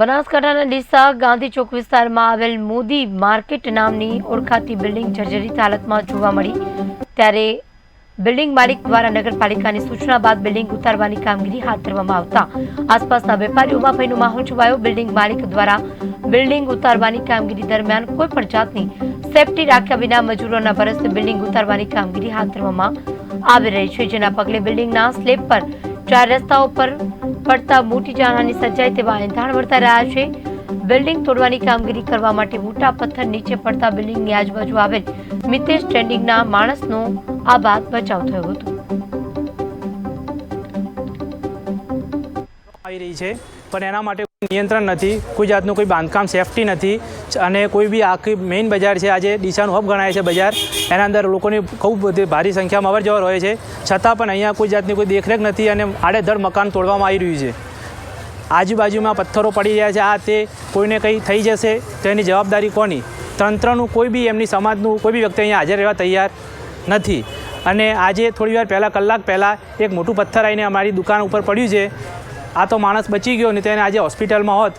બનાસકાંઠાના ડીસા ગાંધી ચોક વિસ્તારમાં આવેલ મોદી માર્કેટ નામની ઓળખાતી બિલ્ડિંગ જર્જરિત હાલતમાં જોવા મળી. ત્યારે બિલ્ડિંગ માલિક દ્વારા નગરપાલિકાની સૂચના બાદ બિલ્ડિંગ ઉતારવાની કામગીરી હાથ ધરવામાં આવતા. આસપાસના વેપારીઓમાં ભયનો માહોલ છવાયો. બિલ્ડિંગ માલિક દ્વારા બિલ્ડિંગ ઉતારવાની કામગીરી દરમિયાન કોઈ પણ જાતની સેફટી રાખ્યા વિના મજૂરોના ભરસે બિલ્ડિંગ ઉતારવાની કામગીરી હાથ ધરવામાં આવી રહી છે. જેના પગલે બિલ્ડિંગના સ્લેબ પર ચાર રસ્તાઓ પર પડતા મોટી જાનહાની સર્જાય તેવા એંધાણ વર્તા રહ્યા છે. બિલ્ડિંગ તોડવાની કામગીરી કરવા માટે મોટા પથ્થર નીચે પડતા બિલ્ડિંગની આજુબાજુ આવેલ મિતેશ ટ્રેન્ડિંગના માણસનો આ બાદ બચાવ થયો હતો. આવી રહી છે. પણ એના માટે નિયંત્રણ નથી, કોઈ જાતનું કોઈ બાંધકામ સેફટી નથી અને કોઈ બી આખી મેઇન બજાર છે, આજે ડીસાનું હબ ગણાય છે બજાર, એના અંદર લોકોની ખૂબ બધી ભારી સંખ્યામાં અવર જવર હોય છે. છતાં પણ અહીંયા કોઈ જાતની કોઈ દેખરેખ નથી અને આડેધડ મકાન તોડવામાં આવી રહ્યું છે. આજુબાજુમાં પથ્થરો પડી રહ્યા છે, આ તે કોઈને કંઈ થઈ જશે તો એની જવાબદારી કોની? તંત્રનું કોઈ બી એમની સમાજનું કોઈ બી વ્યક્તિ અહીંયા હાજર રહેવા તૈયાર નથી. અને આજે થોડી વાર પહેલાં, કલાક પહેલાં એક મોટું પથ્થર આવીને અમારી દુકાન ઉપર પડ્યું છે. આ તો માણસ બચી ગયો ને તેને આજે હોસ્પિટલમાં હોત.